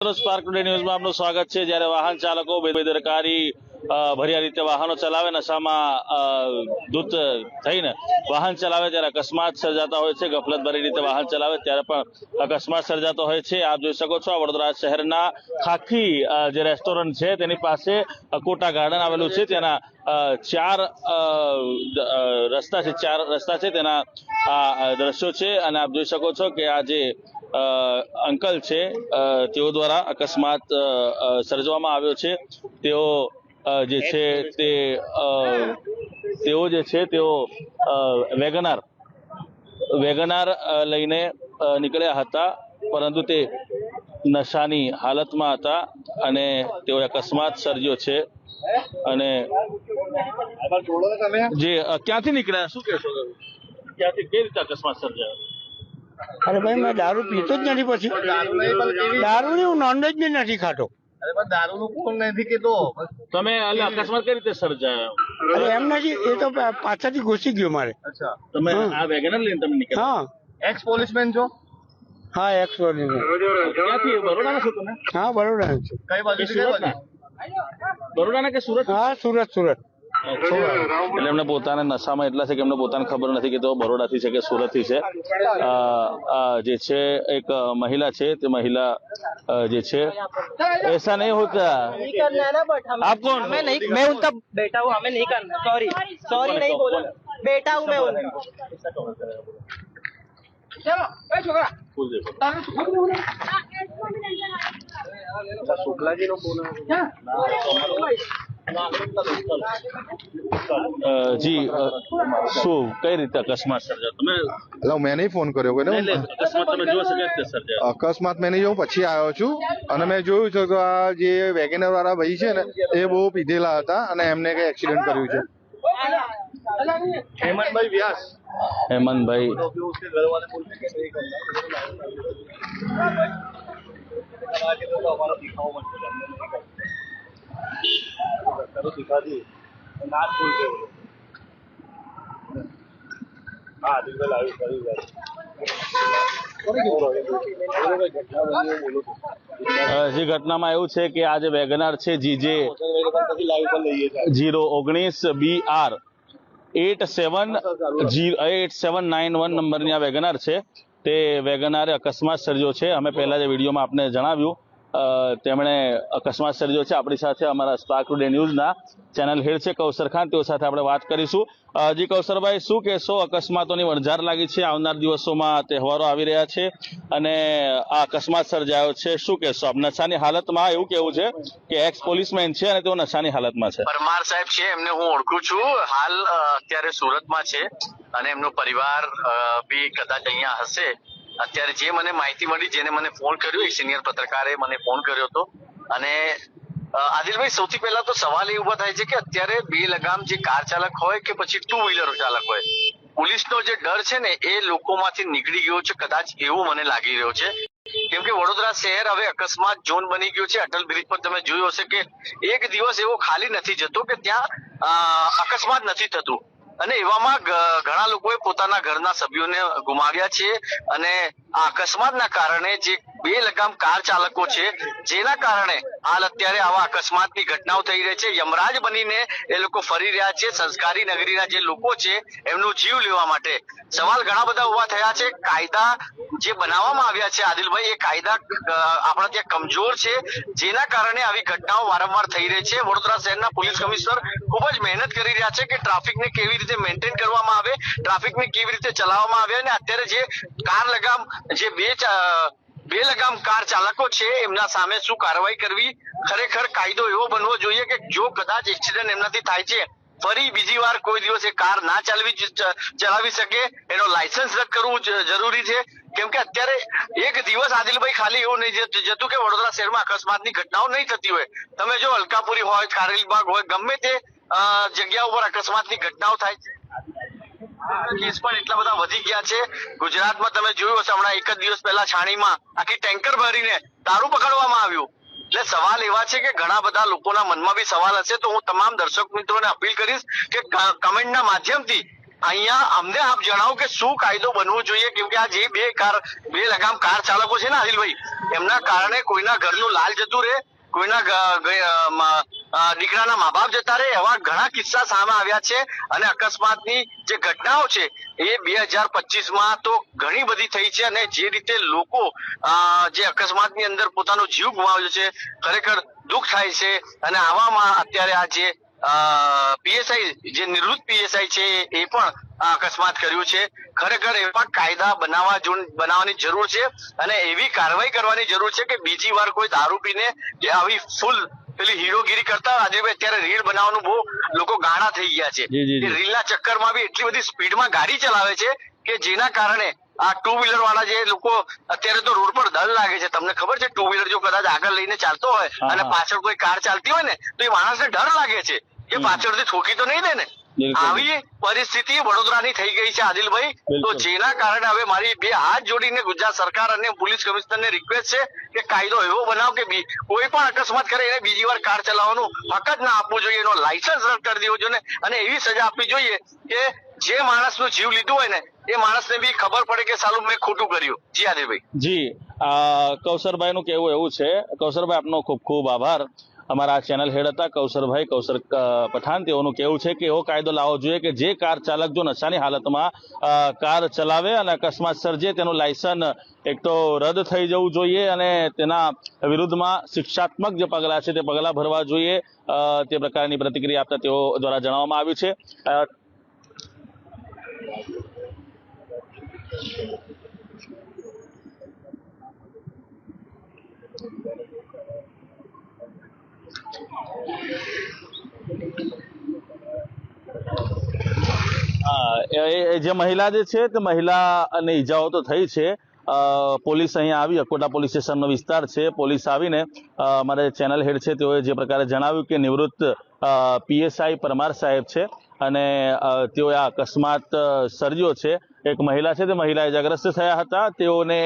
Spark today ન્યૂઝમાં આપનું સ્વાગત છે. જ્યારે વાહન ચાલકો બેદરકારી ભર્યા રીતે વાહનો ચલાવે, નશામાં ધૂત થઈને વાહન ચલાવે ત્યારે અકસ્માત સર્જાતા હોય છે. ગફલતભરી રીતે વાહન ચલાવે ત્યારે પણ અકસ્માત સર્જાતો હોય છે. આપ જોઈ શકો છો, આ વડોદરા શહેરના ખાખી જે રેસ્ટોરન્ટ છે, તેની પાસે કોટા ગાર્ડન આવેલું છે. તેના ચાર રસ્તા છે. ચાર રસ્તા છે. તેના, આ દ્રશ્યો છે. અને આપ જોઈ શકો છો કે આ જે અંકલ છે. તેઓ દ્વારા અકસ્માત સર્જવામાં આવ્યો છે. તેઓ જે છે તે તેઓ જે છે તેઓ વેગનાર વેગનાર લઈને નીકળ્યા હતા. પરંતુ તે નશાની હાલતમાં હતા અને તેઓ અકસ્માત સર્જ્યો છે. અને જે ક્યાંથી નીકળ્યા? શું કહેશો ક્યાંથી કેવી રીતે અકસ્માત સર્જાયો? અરે ભાઈ મેં દારૂ પીતો જ નથી પછી. દારૂ નહીં હું નોનવેજ બી નથી ખાતો. અરે પણ દારૂનું કોણ નથી કેતો તમે અકસ્માત કઈ રીતે સર્જાયો? અરે એમ નથી એ તો પાછળથી ઘૂસી ગયો મારે. તમે હા. આ વેગનર લઈને તમે નીકળ્યા હા. એક્સ પોલીસમેન છો? હા એક્સ ક્યાંથી? બરોડાના છો તમે? હા બરોડા છું. કઈ બાજુ બરોડા કે સુરત હા સુરત સુરત. એટલે એમને પોતાના નશામાં એટલા છે કે એમને પોતાને ખબર નથી કે તેઓ બરોડાથી છે કે સુરતથી છે અ, અ, જે છે એક અ, મહિલા છે તે મહિલા અ, જે છે ऐसा नहीं होता नहीं करना है ना बट हमें आप कौन हमें नहीं मैं उनका बेटा हूँ हमें नहीं करना सॉरी सॉरी नहीं बोला बेटा हूँ मैं उनका चलो ए छोकरा फूल જી શું કઈ રીતે અકસ્માત સર્જાયો? તમે એટલે મેં નહીં ફોન કર્યો કોઈ અકસ્માત તમે જોઈ શકે છે સર્જાયો? અકસ્માત મેં નહીં જોઉં પછી આવ્યો છું. અને મેં જોયું છે કે આ જે વેગેનર વાળા ભાઈ છે ને એ બહુ પીધેલા હતા અને એમને કઈ એક્સિડન્ટ કર્યું છે. હેમંતભાઈ વ્યાસ. હેમંતભાઈ. ઘરવાળા સરસ્વતી જે ઘટનામાં એવું છે કે આજે જે વેગનાર છે જીજે જીરો ઓગણીસ B R eight seven eight seven nine one નંબરની આ વેગનાર છે. તે વેગનારે અકસ્માત સર્જ્યો છે. અમે પહેલા જે વિડીયોમાં આપને જણાવ્યું તેમણે અકસ્માત સર્જ્યો છે. આપણી સાથે અમારા સ્પાર્ક ટુડે ન્યૂઝના ચેનલ હેડ છે કૌશર ખાન. તેઓ સાથે આપણે વાત કરીશું. હજી કૌશરભાઈ, શું કહેશો? અકસ્માતોની વણઝાર લાગી છે. આવનાર દિવસોમાં તહેવારો આવી રહ્યા છે અને આ અકસ્માત સર્જાયો છે. શું કહેશો આપ? નશાની હાલતમાં એવું કેવું છે કે એક્સ પોલીસમેન છે અને તેઓ નશાની હાલતમાં છે. પરમાર સાહેબ છે, એમને હું ઓળખું છું. હાલ અત્યારે સુરતમાં છે અને એમનો પરિવાર બી કદાચ અહીંયા હશે. અત્યારે જે મને માહિતી મળી, જેને મને ફોન કર્યો, એક સિનિયર પત્રકારે મને ફોન કર્યો હતો. અને આદિલભાઈ, સૌથી પહેલા તો સવાલ એ ઊભા થાય છે કે અત્યારે બે લગામ જે કાર ચાલક હોય કે પછી ટુ વ્હીલર ચાલક હોય, પોલીસનો જે ડર છે ને એ લોકોમાંથી નીકળી ગયો છે, કદાચ એવું મને લાગી રહ્યો છે. કેમ કે વડોદરા શહેર હવે અકસ્માત ઝોન બની ગયું છે. અટલ બ્રિજ પર તમે જોયું હશે કે એક દિવસ એવો ખાલી નથી જતો કે ત્યાં અકસ્માત નથી થતું. અને એવામાં ઘણા લોકોએ પોતાના ઘરના સભ્યોને ગુમાવ્યા છે અને આ અકસ્માતના કારણે જે બે લગામ કાર ચાલકો છે, જેના કારણે હાલ અત્યારે આવા અકસ્માતની ઘટનાઓ થઈ રહી છે. યમરાજ બનીને એ લોકો ફરી રહ્યા છે. સંસ્કારી નગરીના જે લોકો છે, એમનું જીવ લેવા માટે. સવાલ ઘણા બધા ઊભા થયા છે. કાયદા જે બનાવવામાં આવ્યા છે, આદિલભાઈ, એ કાયદા આપણા ત્યાં કમજોર છે. જેના કારણે આવી ઘટનાઓ વારંવાર થઈ રહી છે. વડોદરા શહેરના પોલીસ કમિશનર ખૂબ જ મહેનત કરી રહ્યા છે કે ટ્રાફિકને કેવી રીતે મેન્ટેન કરવામાં આવે, ટ્રાફિકને કેવી રીતે ચલાવવામાં આવે અને અત્યારે જે કાર લગામ જે બે બે લગામ કાર ચાલકો છે, એમના સામે શું કાર્યવાહી કરવી? ખરેખર કાયદો એવો બનવો જોઈએ કે જો કદાચ એક્સિડન્ટ એમનાથી થાય છે, ફરી બીજી વાર કોઈ દિવસ એ કાર ના ચાલવી ચલાવી શકે, એનો લાયસન્સ રદ કરવું જરૂરી છે. કેમ કે અત્યારે એક દિવસ આદિલભાઈ ખાલી એવું નહીં જતું કે વડોદરા શહેરમાં અકસ્માતની ઘટનાઓ નહીં થતી હોય. તમે જો અલકાપુરી હોય કારેલીબાગ હોય, ગમે તે જગ્યા ઉપર અકસ્માતની ઘટનાઓ થાય છે. કેસ પણ એટલા બધા વધી ગયા છે. ગુજરાતમાં તમે જોયું હશે, હમણાં એક જ દિવસ પહેલા છાણીમાં આખી ટેન્કર ભરીને દારૂ પકડવામાં આવ્યું. એટલે સવાલ એવા છે કે ઘણા બધા લોકોના મનમાં બી સવાલ હશે, તો હું તમામ દર્શક મિત્રોને અપીલ કરીશ કે કમેન્ટના માધ્યમથી અહીંયા અમને આપ જણાવો કે શું કાયદો બનવો જોઈએ કેમ કે આ જે બે કાર, બે લગામ કાર ચાલકો છે ને અહિલભાઈ એમના કારણે કોઈના ઘરનું લાલ જતું રહે, કોઈના દીકરાના મા બાપ જતા રહે એવા ઘણા કિસ્સા સામે આવ્યા છે અને અકસ્માતની જે ઘટનાઓ છે એ બે હજાર પચીસમાં તો ઘણી બધી થઈ છે અને જે રીતે લોકો જે અકસ્માતની અંદર પોતાનો જીવ ગુમાવ્યો છે, ખરેખર દુઃખ થાય છે અને આવામાં અત્યારે આ જે પીએસઆઈ જે નિવૃત્ત પીએસઆઈ છે એ પણ અકસ્માત કર્યું છે. ખરેખર એવા કાયદા બનાવવા બનાવવાની જરૂર છે અને એવી કાર્યવાહી કરવાની જરૂર છે કે બીજી વાર કોઈ દારૂ પીને કે આવી ફૂલ પેલી હીરોગીરી કરતા આજે અત્યારે રીલ બનાવવાનું બહુ લોકો ગાણા થઈ ગયા છે. રીલ ના ચક્કરમાં બી એટલી બધી સ્પીડમાં ગાડી ચલાવે છે કે જેના કારણે આ ટુ વ્હીલર વાળા જે લોકો અત્યારે તો રોડ પર ડર લાગે છે. તમને ખબર છે ટુ વ્હીલર જો કદાચ આગળ લઈને ચાલતો હોય અને પાછળ કોઈ કાર ચાલતી હોય ને તો એ માણસને ડર લાગે છે. કે પાછળથી ઠોકી તો નહીં દે ને. આવી પરિસ્થિતિ વડોદરાની થઈ ગઈ છે આદિલભાઈ. તો જેના કારણે હવે મારી બે હાથ જોડીને ગુજરાત સરકાર અને પોલીસ કમિશનરને રિક્વેસ્ટ છે કે કાયદો એવો બનાવ કે કોઈ પણ અકસ્માત કરે એને બીજી વાર કાર ચલાવવાનું હક જ ના આપવું જોઈએ એનો લાયસન્સ રદ કરી દેવો જોઈએ અને એવી સજા આપવી જોઈએ કે જે માણસનો જીવ લીધો હોય ને એ માણસને બી ખબર પડે કે સાલું મેં ખોટું કર્યું. જી આદિલભાઈ. જી આ કૌશરભાઈ નું કહેવું એવું છે. કૌશરભાઈ આપનો ખૂબ ખૂબ આભાર. અમારા આ ચેનલ હેડ હતા કૌશરભાઈ કૌશર પઠાણ, તેઓનું કહેવું છે કે એવો કાયદો લાવવો જોઈએ કે જે કાર ચાલક જો નશાની હાલતમાં કાર ચલાવે અને અકસ્માત સર્જે, તેનું લાયસન્સ એક તો રદ થઈ જવું જોઈએ અને તેના વિરુદ્ધમાં શિક્ષાત્મક જે પગલાં છે તે પગલાં ભરવા જોઈએ તે પ્રકારની પ્રતિક્રિયા આપતા તેઓ દ્વારા જણાવવામાં આવ્યું છે અ, હા, એ- એ જે મહિલા જે છે તે મહિલાને ઈજાઓ તો થઈ છે. પોલીસ અહીંયા આવી, અકોટા પોલીસ સ્ટેશનનો વિસ્તાર છે. પોલીસ આવીને અમારા ચેનલ હેડ છે તેઓએ જે પ્રકારે જણાવ્યું કે નિવૃત્ત પીએસઆઈ પરમાર સાહેબ છે. અને તેઓએ આ અકસ્માત સર્જ્યો છે. એક મહિલા છે, તે મહિલા ઇજાગ્રસ્ત થયા હતા. તેઓને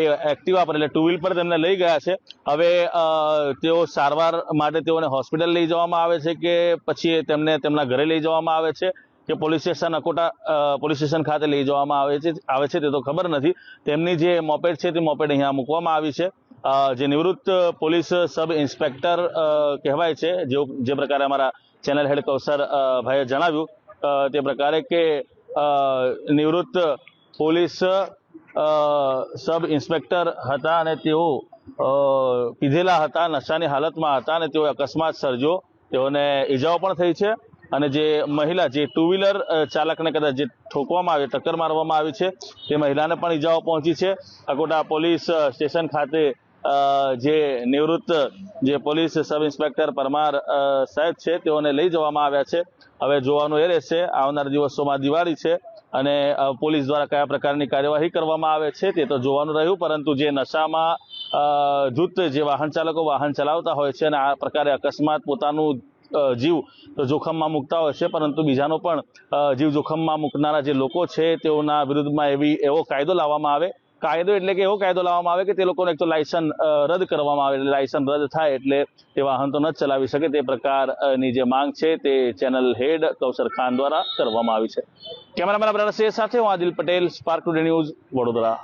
એ એક્ટિવા પર એટલે ટુ વ્હીલ પર તેમને લઈ ગયા છે. હવે તેઓ સારવાર માટે તેઓને હોસ્પિટલ લઈ જવામાં આવે છે કે પછી તેમને તેમના ઘરે લઈ જવામાં આવે છે કે police station Akota police station ખાતે લઈ જવામાં આવે છે આવે છે તે તો ખબર નથી. તેમની જે મોપેડ છે તે મોપેડ અહીંયા મૂકવામાં આવી છે. જે નિવૃત્ત પોલીસ સબ ઇન્સ્પેક્ટર કહેવાય છે, જેઓ, જે પ્રકારે અમારા ચેનલ હેડ કૌશર ભાઈએ જણાવ્યું તે પ્રકારે કે નિવૃત્ત પોલીસ સબ ઇન્સ્પેક્ટર હતા અને તેઓ પીધેલા હતા, નશાની હાલતમાં હતા અને તેઓ અકસ્માત સર્જ્યો. તેઓને ઈજાઓ પણ થઈ છે અને જે મહિલા, જે ટુ વ્હીલર ચાલકને કદાચ જે ઠોકવામાં આવી, ટક્કર મારવામાં આવી છે, તે મહિલાને પણ ઈજાઓ પહોંચી છે. અકોટા પોલીસ સ્ટેશન ખાતે જે નિવૃત્ત જે પોલીસ સબ ઇન્સ્પેક્ટર પરમાર સાહેબ છે, તેઓને લઈ જવામાં આવ્યા છે. હવે જોવાનું એ રહેશે, આવનાર દિવસોમાં દિવાળી છે અને પોલીસ દ્વારા કયા પ્રકારની કાર્યવાહી કરવામાં આવે છે તે તો જોવાનું રહ્યું, પરંતુ જે નશામાં જૂથ જે વાહન ચાલકો વાહન ચલાવતા હોય છે અને આ પ્રકારે અકસ્માત પોતાનું જીવ જોખમમાં મૂકતા હોય છે, પરંતુ બીજાનો પણ જીવ જોખમમાં મૂકનારા જે લોકો છે તેઓના વિરુદ્ધમાં એવી એવો કાયદો લાવવામાં આવે કાયદો એટલે કે એવો કાયદો લાવવામાં આવે કે તે લોકોને એક તો લાયસન્સ રદ કરવામાં આવે એટલે લાયસન્સ રદ થાય એટલે તે વાહન તો ન ચલાવી શકે. તે પ્રકારની જે માંગ છે તે ચેનલ હેડ કૌશર ખાન દ્વારા કરવામાં આવી છે. કેમેરામેન અબ્રાર સાથે હું Adil Patel, Spark Today news Vadodara.